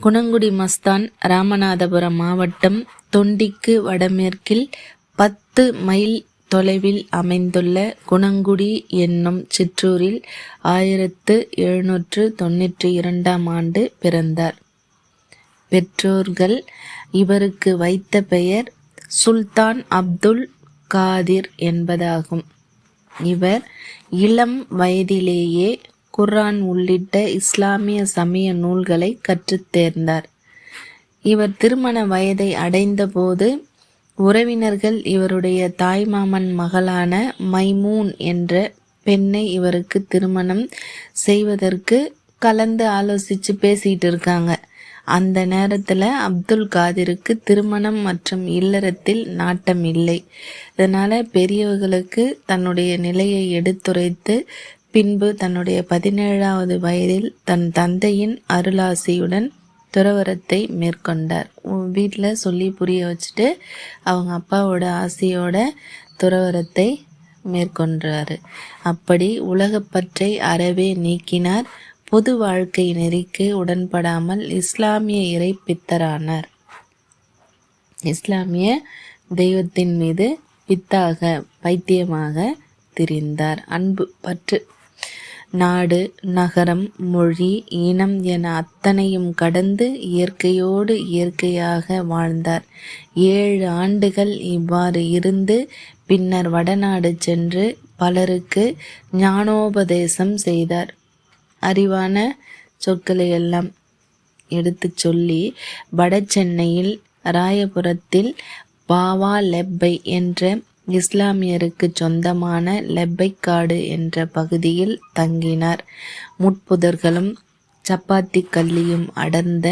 குணங்குடி மஸ்தான் ராமநாதபுரம் மாவட்டம் தொண்டிக்கு வடமேற்கில் பத்து மைல் தொலைவில் அமைந்துள்ள குணங்குடி என்னும் சிற்றூரில் ஆயிரத்து எழுநூற்று தொன்னூற்றி இரண்டாம் ஆண்டு பிறந்தார். பெற்றோர்கள் இவருக்கு வைத்த பெயர் சுல்தான் அப்துல் காதிர் என்பதாகும். இவர் இளம் வயதிலேயே குர்ஆன் உள்ளிட்ட இஸ்லாமிய சமய நூல்களை கற்றுத் தேர்ந்தார். இவர் திருமண வயதை அடைந்தபோது உறவினர்கள் இவருடைய தாய்மாமன் மகளான மைமூன் என்ற பெண்ணை இவருக்கு திருமணம் செய்வதற்கு கலந்து ஆலோசித்து பேசிகிட்டு இருக்காங்க. அந்த நேரத்தில் அப்துல் காதிருக்கு திருமணம் மற்றும் இல்லறத்தில் நாட்டம் இல்லை. இதனால் பெரியவர்களுக்கு தன்னுடைய நிலையை எடுத்துரைத்து பின்பு தன்னுடைய பதினேழாவது வயதில் தன் தந்தையின் அருளாசியுடன் துறவரத்தை மேற்கொண்டார். வீட்டில் சொல்லி புரிய வச்சுட்டு அவங்க அப்பாவோட ஆசையோட துறவரத்தை மேற்கொண்டாரு அப்படி உலகப்பற்றை அறவே நீக்கினார். பொது வாழ்க்கை நெறிக்கு உடன்படாமல் இஸ்லாமிய இறை பித்தரானார். இஸ்லாமிய தெய்வத்தின் மீது பித்தாக பைத்தியமாக திரிந்தார். அன்பு பற்று. நாடு நகரம் மொழி இனம் என அத்தனையும் கடந்து இயற்கையோடு இயற்கையாக வாழ்ந்தார். ஏழு ஆண்டுகள் இவ்வாறு இருந்து பின்னர் வடநாடு சென்று பலருக்கு ஞானோபதேசம் செய்தார். அறிவான சொற்களை எல்லாம் எடுத்து சொல்லி வட சென்னையில் ராயபுரத்தில் பாவா லெப்பை என்ற இஸ்லாமியருக்கு சொந்தமான லெப்பைக்காடு என்ற பகுதியில் தங்கினார். முட்புதர்களும் சப்பாத்தி கல்லியும் அடர்ந்த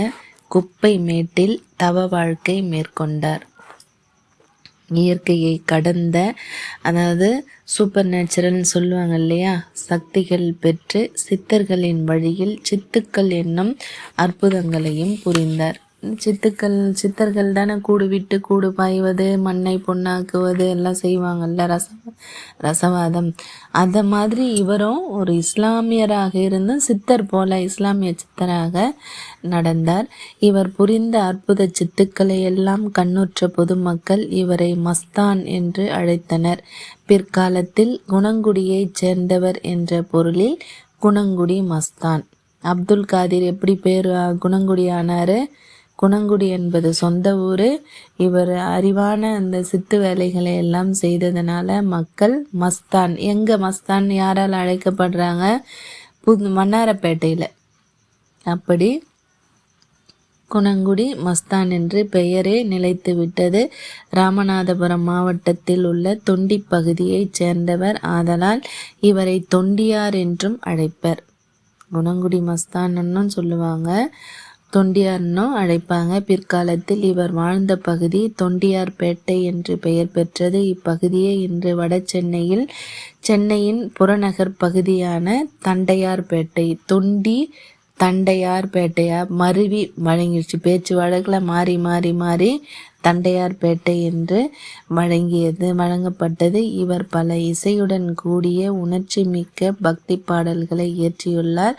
குப்பை மேட்டில் தவ வாழ்க்கை மேற்கொண்டார். இயற்கையை கடந்த அதாவது சூப்பர் நேச்சுரல்னு சொல்லுவாங்க இல்லையா? சக்திகள் பெற்று சித்தர்களின் வழியில் சித்துக்கள் என்னும் அற்புதங்களையும் புரிந்தார். சித்துக்கள் சித்தர்கள் தானே கூடு விட்டு கூடு பாய்வது மண்ணை பொண்ணாக்குவது எல்லாம் செய்வாங்கல்ல ரச ரசவாதம். அந்த மாதிரி இவரும் ஒரு இஸ்லாமியராக இருந்து சித்தர் போல இஸ்லாமிய சித்தராக நடந்தார். இவர் புரிந்த அற்புத சித்துக்களை எல்லாம் கண்ணுற்ற பொதுமக்கள் இவரை மஸ்தான் என்று அழைத்தனர். பிற்காலத்தில் குணங்குடியைச் சேர்ந்தவர் என்ற பொருளில் குணங்குடி மஸ்தான். அப்துல் காதிர் எப்படி பேர் குணங்குடி ஆனார் குணங்குடி என்பது சொந்த ஊர். இவர் அறிவான அந்த சித்து வேலைகளை எல்லாம் செய்ததுனால மக்கள் மஸ்தான். எங்கே மஸ்தான் யாரால் அழைக்கப்படுறாங்க? புது மன்னாரப்பேட்டையில். அப்படி குணங்குடி மஸ்தான் என்று பெயரே நிலைத்து விட்டது. ராமநாதபுரம் மாவட்டத்தில் உள்ள தொண்டி பகுதியைச் சேர்ந்தவர் ஆதலால் இவரை தொண்டியார் என்றும் அழைப்பர். குணங்குடி மஸ்தான் சொல்லுவாங்க. தொண்டியார்னும் அழைப்பாங்க. பிற்காலத்தில் இவர் வாழ்ந்த பகுதி தொண்டியார்பேட்டை என்று பெயர் பெற்றது. இப்பகுதியே இன்று வட சென்னையில் சென்னையின் புறநகர் பகுதியான தண்டையார்பேட்டை தொண்டி தண்டையார்பேட்டையா? மருவி வழங்கிடுச்சு. பேச்சு வழக்கில் மாறி மாறி மாறி தண்டையார்பேட்டை என்று வழங்கியது வழங்கப்பட்டது. இவர் பல இசையுடன் கூடிய உணர்ச்சி மிக்க பக்தி பாடல்களை இயற்றியுள்ளார்.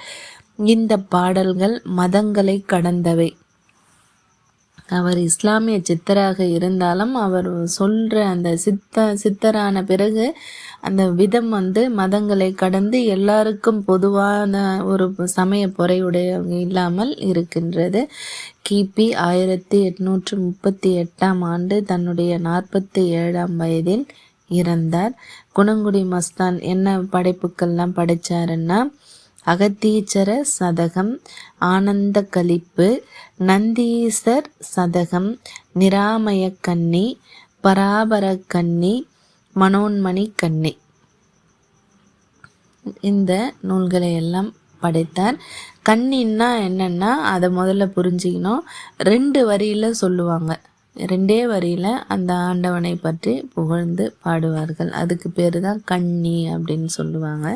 இந்த பாடல்கள் மதங்களை கடந்தவை. அவர் இஸ்லாமிய சித்தராக இருந்தாலும் அவர் சொல்கிற அந்த சித்த சித்தரான பிறகு அந்த விதம் வந்து மதங்களை கடந்து எல்லாருக்கும் பொதுவான ஒரு சமய பொறையுடைய இல்லாமல் இருக்கின்றது. கிபி ஆயிரத்தி எட்நூற்று முப்பத்தி எட்டாம் ஆண்டு தன்னுடைய நாற்பத்தி ஏழாம் வயதில் இறந்தார். குணங்குடி மஸ்தான் என்ன படைப்புக்கள்லாம் படைச்சாருன்னா அகத்தீச்சர சதகம் ஆனந்த கலிப்பு நந்தீசர் சதகம் நிராமய கன்னி பராபர கன்னி மனோன்மணி கன்னி. இந்த நூல்களை எல்லாம் படைத்தார். கண்ணின்னா என்னென்னா அதை முதல்ல புரிஞ்சுக்கணும். ரெண்டு வரியில் சொல்லுவாங்க. ரெண்டே வரியில் அந்த ஆண்டவனை பற்றி புகழ்ந்து பாடுவார்கள். அதுக்கு பேர் தான் கண்ணி அப்படின்னு சொல்லுவாங்க.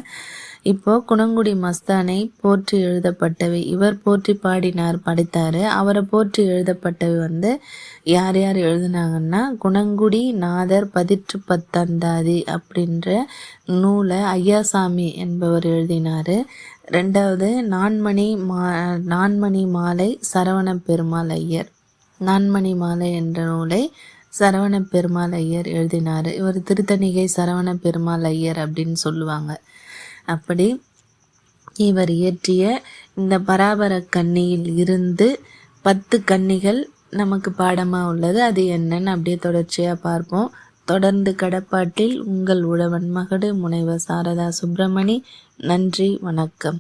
இப்போ குணங்குடி மஸ்தானை போற்றி எழுதப்பட்டவை. இவர் போற்றி பாடினார் படித்தார். அவரை போற்றி எழுதப்பட்டவை வந்து யார் யார் எழுதினாங்கன்னா குணங்குடி நாதர் பதிற்று பத்தந்தாதி அப்படின்ற நூலை ஐயாசாமி என்பவர் எழுதினார். ரெண்டாவது நான்மணி மா நான்மணி மாலை சரவண பெருமாள் ஐயர். நான்மணி மாலை என்ற நூலை சரவண பெருமாள் ஐயர் எழுதினார். இவர் திருத்தணிகை சரவண பெருமாள் ஐயர் அப்படின்னு சொல்லுவாங்க. அப்படி இவர் இயற்றிய இந்த பராபர கன்னியில் இருந்து பத்து கன்னிகள் நமக்கு பாடமாக உள்ளது. அது என்னன்னு அப்படியே தொடர்ச்சியாக பார்ப்போம். தொடர்ந்து கடப்பாட்டில் உங்கள் உழவன் மகடு முனைவர் சாரதா சுப்பிரமணி. நன்றி வணக்கம்.